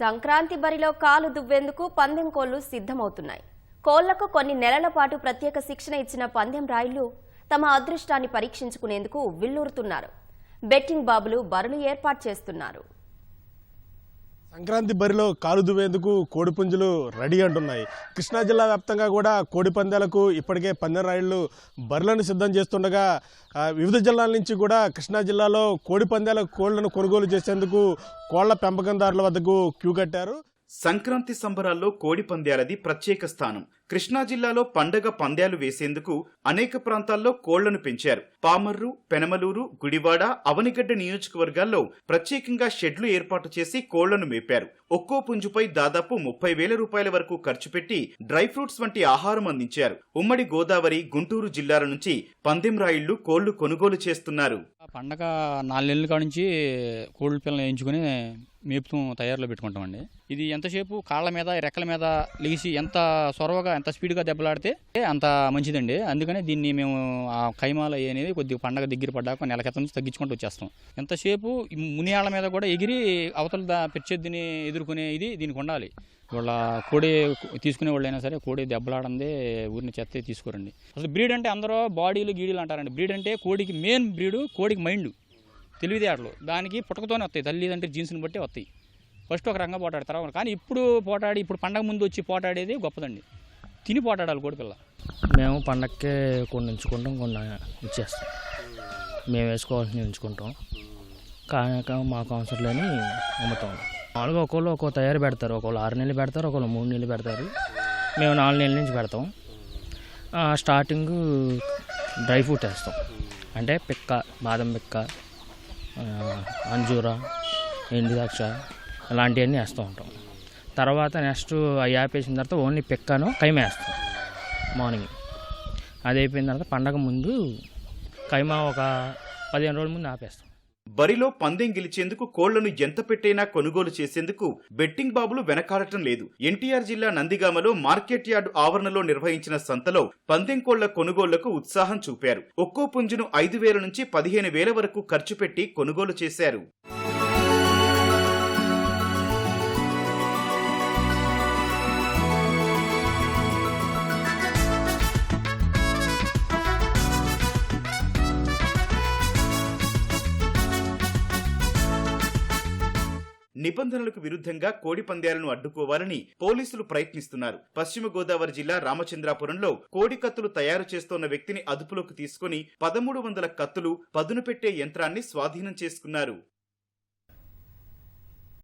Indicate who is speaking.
Speaker 1: సంక్రాంతి బరిలో కాలు దువ్వేందుకు పందెం కోళ్ళు సిద్ధమవుతున్నాయి. కోళ్ళకు కొన్ని నెలల పాటు ప్రత్యేక శిక్షణ ఇచ్చిన పందెం రాయుళ్ళు తమ అదృష్టాన్ని పరీక్షించుకునేందుకు విల్లూరుతున్నారు. బెట్టింగ్ బాబులు బరులు ఏర్పాటు చేస్తున్నారు.
Speaker 2: సంక్రాంతి బరిలో కాలు దువ్వేందుకు కోడిపుంజులు రెడీ అంటున్నాయి. కృష్ణా జిల్లా వ్యాప్తంగా కూడా కోడి పందాలకు ఇప్పటికే పందెం రాయిళ్ళు బరిలను సిద్ధం చేస్తుండగా వివిధ జిల్లాల నుంచి కూడా కృష్ణా జిల్లాలో కోడి పందాల కోళ్ళను కొనుగోలు చేసేందుకు కోళ్ళ పెంపకందారుల వద్దకు క్యూ కట్టారు.
Speaker 3: సంక్రాంతి సంబరాల్లో కోడి పంద్యాలది ప్రత్యేక స్థానం. కృష్ణా జిల్లాలో పండగ పంద్యాలు వేసేందుకు అనేక ప్రాంతాల్లో కోళ్ళను పెంచారు. పామర్రు పెనమలూరు గుడివాడ అవనిగడ్డ నియోజకవర్గాల్లో ప్రత్యేకంగా షెడ్లు ఏర్పాటు చేసి కోళ్ళను మేపారు. ఒక్కో పుంజుపై దాదాపు ముప్పై వేల రూపాయల వరకు ఖర్చు పెట్టి డ్రై ఫ్రూట్స్ వంటి ఆహారం అందించారు. ఉమ్మడి గోదావరి గుంటూరు జిల్లాల నుంచి పందెం రాయిళ్ళు కోళ్ళు కొనుగోలు చేస్తున్నారు.
Speaker 4: పండగ నాలుగు కాడ నుంచి కోళ్ళ పిల్లలు వేయించుకుని మేపుతూ తయారులో పెట్టుకుంటామండి. ఇది ఎంతసేపు కాళ్ళ మీద రెక్కల మీద లేచి ఎంత సొరవగా ఎంత స్పీడ్గా దెబ్బలాడితే అంత మంచిదండి. అందుకనే దీన్ని మేము ఆ కైమాల అనేది కొద్దిగా పండగ దగ్గర పడ్డాక నెల క్రితం నుంచి తగ్గించుకుంటూ వచ్చేస్తాం. ఎంతసేపు మునియాళ్ళ మీద కూడా ఎగిరి అవతల దా ఎదుర్కొనే ఇది దీనికి ఉండాలి. వాళ్ళ కోడి తీసుకునే వాళ్ళైనా సరే కోడి దెబ్బలాడందే ఊరిని చెత్తే తీసుకోరండి. అసలు బ్రీడ్ అంటే అందరూ బాడీలు గీడీలు అంటారండి. బ్రీడ్ అంటే కోడికి మెయిన్ బ్రీడు కోడికి మైండ్. తెలివితేటలు. దానికి పుట్టకతోనే వస్తాయి. తల్లిదండ్రి జీన్స్ని బట్టి వస్తాయి. ఫస్ట్ ఒక రంగం పోటాడతారు. కానీ ఇప్పుడు పోటాడి ఇప్పుడు పండగ ముందు వచ్చి పోటాడేది గొప్పదండి. తిని పోటాడాలి కోడిపిల్ల
Speaker 5: మేము పండక్కి కొన్ని ఉంచుకుంటాం కొన్ని ఇచ్చేస్తాం. మేము వేసుకోవాల్సింది ఉంచుకుంటాం. కాక మాకు అవసరం లేని అమ్ముతాం. మామూలుగా ఒకళ్ళు ఒక్కో తయారు పెడతారు. ఒకళ్ళు ఆరు నెలలు పెడతారు ఒకళ్ళు మూడు నెలలు పెడతారు. మేము నాలుగు నెలల నుంచి పెడతాం. స్టార్టింగ్ డ్రై ఫ్రూట్ వేస్తాం. అంటే పిక్క బాదం పిక్క అంజూర అంజూరా ఎండు ద్రాక్ష ఇలాంటివన్నీ వేస్తూ ఉంటాం. తర్వాత నెక్స్ట్ అవి ఆపేసిన తర్వాత ఓన్లీ పిక్కను కైమా వేస్తాం. మార్నింగ్. అది అయిపోయిన తర్వాత పండగ ముందు కైమా ఒక పదిహేను రోజుల ముందు ఆపేస్తాం.
Speaker 3: బరిలో పందెం గెలిచేందుకు కోళ్ళను ఎంత పెట్టైనా కొనుగోలు చేసేందుకు బెట్టింగ్ బాబులు వెనకాడటం లేదు. ఎన్టీఆర్ జిల్లా నందిగామలో మార్కెట్ యార్డ్ ఆవరణలో నిర్వహించిన సంతలో పందెం కోళ్ళ కొనుగోళ్ళకు ఉత్సాహం చూపారు. ఒక్కో పుంజును ఐదు వేల నుంచి పదిహేను వేల వరకు ఖర్చు పెట్టి కొనుగోలు చేశారు. నిబంధనలకు విరుద్ధంగా కోడి పందాలను అడ్డుకోవాలని పోలీసులు ప్రయత్నిస్తున్నారు. పశ్చిమ గోదావరి జిల్లా రామచంద్రాపురంలో కోడి కత్తులు తయారు చేస్తోన్న వ్యక్తిని అదుపులోకి తీసుకుని పదమూడు వందల కత్తులు పదును పెట్టే యంత్రాన్ని స్వాధీనం చేసుకున్నారు.